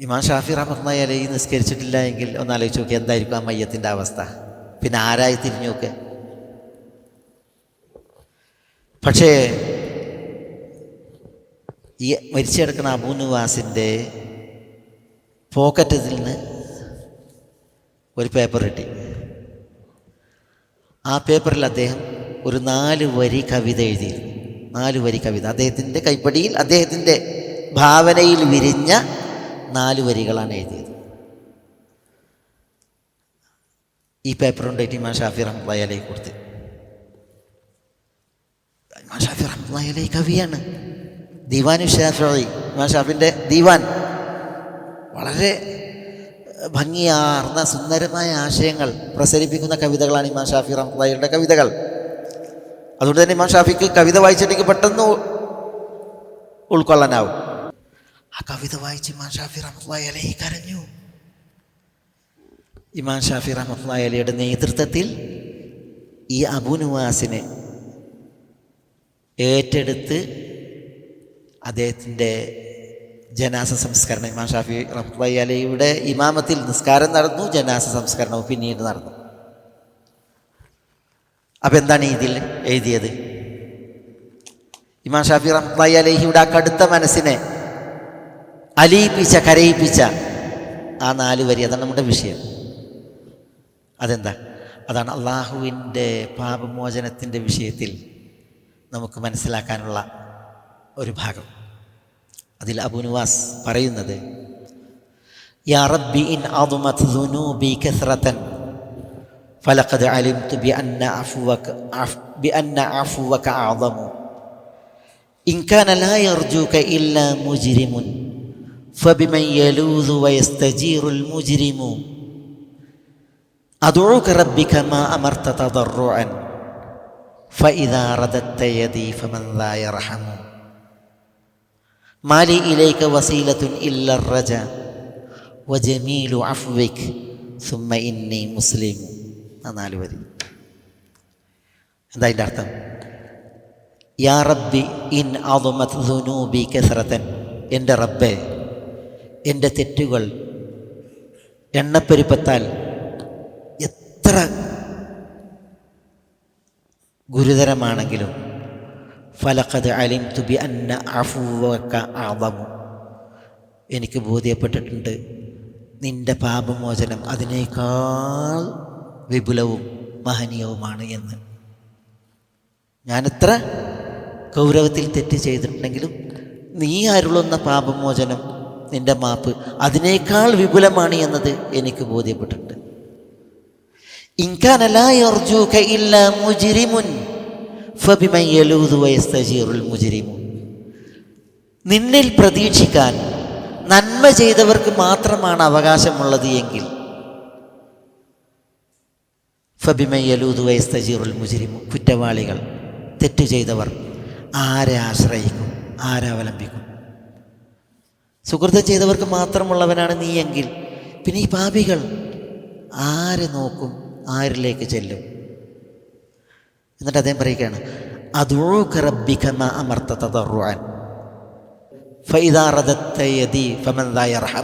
ഇമാം ഷാഫി റഹ്മത്തുള്ളാഹി അലൈ നിസ്കരിച്ചിട്ടില്ല എങ്കിൽ ഒന്ന് ആലോചിച്ച് നോക്കി എന്തായിരിക്കും ആ മയ്യത്തിന്റെ അവസ്ഥ. പിന്നെ ആരായി തിരിഞ്ഞു നോക്ക്? പക്ഷേ ഈ മരിച്ചു കിടക്കുന്ന അബൂനുവാസിന്റെ പോക്കറ്റിൽ നിന്ന് ഒരു പേപ്പർ കിട്ടി. ആ പേപ്പറിൽ അദ്ദേഹം ഒരു നാല് വരി കവിത എഴുതിയിരുന്നു. നാല് വരി കവിത. അദ്ദേഹത്തിന്റെ കൈപ്പടിയിൽ അദ്ദേഹത്തിന്റെ ഭാവനയിൽ വിരിഞ്ഞ നാല് വരികളാണ് എഴുതിയത്. ഈ പേപ്പർ കൊണ്ട് ഇമാം ഷാഫി അലൈഹി കൊടുത്ത്. ഇമാം ഷാഫി അലൈഹി കവിയാണ്. ദീവാനു ഷാഫി ഇമാം ഷാഫിന്റെ ദീവാൻ. വളരെ ഭംഗിയാർന്ന സുന്ദരമായ ആശയങ്ങൾ പ്രസരിപ്പിക്കുന്ന കവിതകളാണ് ഇമാം ഷാഫി റഹ്മത്തുള്ളാഹിയുടെ കവിതകൾ. അതുകൊണ്ട് തന്നെ ഇമാം ഷാഫിക്ക് കവിത വായിച്ചിട്ടെങ്കിൽ പെട്ടെന്ന് ഉൾക്കൊള്ളാനാവും. ആ കവിത വായിച്ച് ഇമാൻ ഷാഫി റഹ്മത്തുള്ളി അലൈഹി കരഞ്ഞു. ഇമാൻ ഷാഫി റഹ്മത്തുള്ളി അലിയുടെ നേതൃത്വത്തിൽ ഈ അബുനുവാസിനെ ഏറ്റെടുത്ത് അദ്ദേഹത്തിന്റെ ജനാസ സംസ്കരണം ഇമാം ഷാഫി റഹ്മത്തുള്ളി അലിയുടെ ഇമാമത്തിൽ നിസ്കാരം നടന്നു ജനാസ സംസ്കരണവും പിന്നീട് നടന്നു. അപ്പം എന്താണ് ഇതിൽ എഴുതിയത്? ഇമാം ഷാഫി റഹ്മത്തുള്ളി അലഹിയുടെ ആ കടുത്ത മനസ്സിനെ അലിയിപ്പിച്ച കരയിപ്പിച്ച ആ നാല് വരി അതാണ് നമ്മുടെ വിഷയം. അതെന്താ? അതാണ് അള്ളാഹുവിന്റെ പാപമോചനത്തിന്റെ വിഷയത്തിൽ നമുക്ക് മനസ്സിലാക്കാനുള്ള ഒരു ഭാഗം. അതിൽ അബുനുവാസ് പറയുന്നത് യാ റബ്ബി ഇൻ ഫലഖദ് അലിംതു ബി അഫുവക ബി അഫുവക ഇൻ കാന ലാ ഇല്ല മുജ്രിമുൻ. فبمن يلوذ ويستجير المجرم أدعوك ربي كما أمرت تضرعا فإذا رددت يدي فمن ذا يرحم ما لي إليك وسيلة إلا الرجا وجميل عفوك ثم إني مسلم ആ നാല് വരി എന്താ അതിൻ്റെ അർത്ഥം യാ റബ്ബി ഇൻ ആദമത് ദുനൂബി കസറത്തൻ എൻ്റെ റബ്ബെ എന്റെ തെറ്റുകൾ എണ്ണപ്പെരുപ്പത്താൽ എത്ര ഗുരുതരമാണെങ്കിലും ഫലഖത് അലിം തുബി അന്ന അഫുവക്ക ആവമു എനിക്ക് ബോധ്യപ്പെട്ടിട്ടുണ്ട് നിന്റെ പാപമോചനം അതിനേക്കാൾ വിപുലവും മഹനീയവുമാണ് എന്ന്. ഞാനെത്ര ഗൗരവത്തിൽ തെറ്റ് ചെയ്തിട്ടുണ്ടെങ്കിലും നീ അരുളുന്ന പാപമോചനം നിന്റെ മാപ്പ് അതിനേക്കാൾ വിപുലമാണ് എന്നത് എനിക്ക് ബോധ്യപ്പെട്ടിട്ടുണ്ട്. നിന്നിൽ പ്രതീക്ഷിക്കാൻ നന്മ ചെയ്തവർക്ക് മാത്രമാണ് അവകാശമുള്ളത് എങ്കിൽ ഫബിമയ്യലൂതു വയസ്തജീറുൽ മുജിരിമു കുറ്റവാളികൾ തെറ്റ് ചെയ്തവർ ആരെ ആശ്രയിക്കും ആരവലംബിക്കും സുഹൃതം ചെയ്തവർക്ക് മാത്രമുള്ളവനാണ് നീ എങ്കിൽ. പിന്നെ ഈ പാപികൾ ആരെ നോക്കും? ആരിലേക്ക് ചെല്ലും? എന്നിട്ട് അദ്ദേഹം പറയുകയാണ് അദൂക റബ്ബിക മാ അമർത്ത തദറുഅൻ ഫൈദാറദത്തയതി ഫമന്തായ ദാ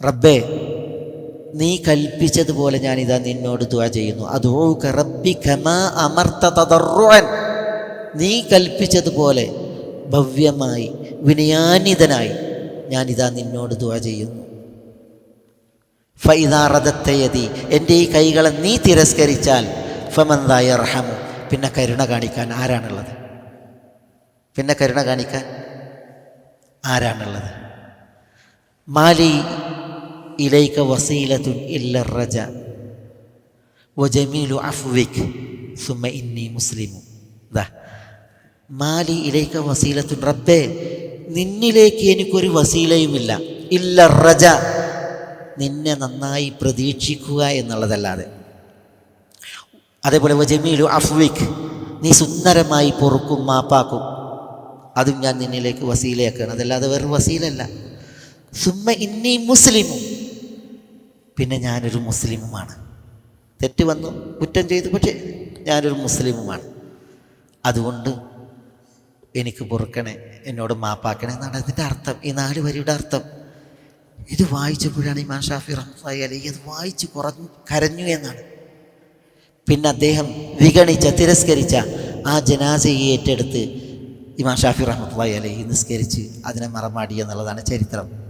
റബ്ബേ നീ കൽപ്പിച്ചതുപോലെ ഞാനിതാ നിന്നോട് ദുആ ചെയ്യുന്നു. അദൂക റബ്ബിക മാ അമർത്ത തതറുവാൻ നീ കൽപ്പിച്ചതുപോലെ ഭവ്യമായി വിനയാന്വിതനായി ഞാനിതാ നിന്നോട് ദുആ ചെയ്യുന്നു. ഫൈദാറദത്തയതി എന്റെ ഈ കൈകളെ നീ തിരസ്കരിച്ചാൽ ഫമന്തായ റഹമു പിന്നെ കരുണ കാണിക്കാൻ ആരാണുള്ളത്? പിന്നെ കരുണ കാണിക്കാൻ ആരാണുള്ളത്? മാലി ഇലൈക്ക വസീലത്തുൻ ഇല്ല റജ. വജമീലു അഫ്വിക് സുമ ഇന്നി മുസ്ലിമു. ദാ മാലി ഇലൈക്ക വസീലത്തുൻ റബ്ബേ നിന്നിലേക്ക് എനിക്കൊരു വസീലയുമില്ല. ഇല്ല റജ. നിന്നെ നന്നായി പ്രതീക്ഷിക്കുക എന്നുള്ളതല്ലാതെ. അതേപോലെ ജമീലു അഫ്വിക് നീ സുന്ദരമായി പൊറുക്കും മാപ്പാക്കും. അതും ഞാൻ നിന്നിലേക്ക് വസീലയാക്കുകയാണ്. അതല്ലാതെ വേറെ വസീലല്ല സുമ്മ ഇന്നി മുസ്ലിമും. പിന്നെ ഞാനൊരു മുസ്ലിമുമാണ്. തെറ്റ് വന്നു കുറ്റം ചെയ്തു പക്ഷേ ഞാനൊരു മുസ്ലിമുമാണ്. അതുകൊണ്ട് എനിക്ക് പൊറുക്കണേ എന്നോട് മാപ്പാക്കണേ എന്നാണ് അതിന്റെ അർത്ഥം ഈ നാല് വരിയുടെ അർത്ഥം. ഇത് വായിച്ചപ്പോഴാണ് ഇമാം ഷാഫി റഹ്മായി അലി ഇത് വായിച്ച് കുറഞ്ഞു കരഞ്ഞു എന്നാണ്. പിന്നെ അദ്ദേഹം വിഗണിച്ച തിരസ്കരിച്ച ആ ജനാസയെ ഏറ്റെടുത്ത് ഇമാം ഷാഫി റഹ്മത്തുള്ളി അലി നിസ്കരിച്ച് അതിനെ മറമാടി എന്നുള്ളതാണ് ചരിത്രം.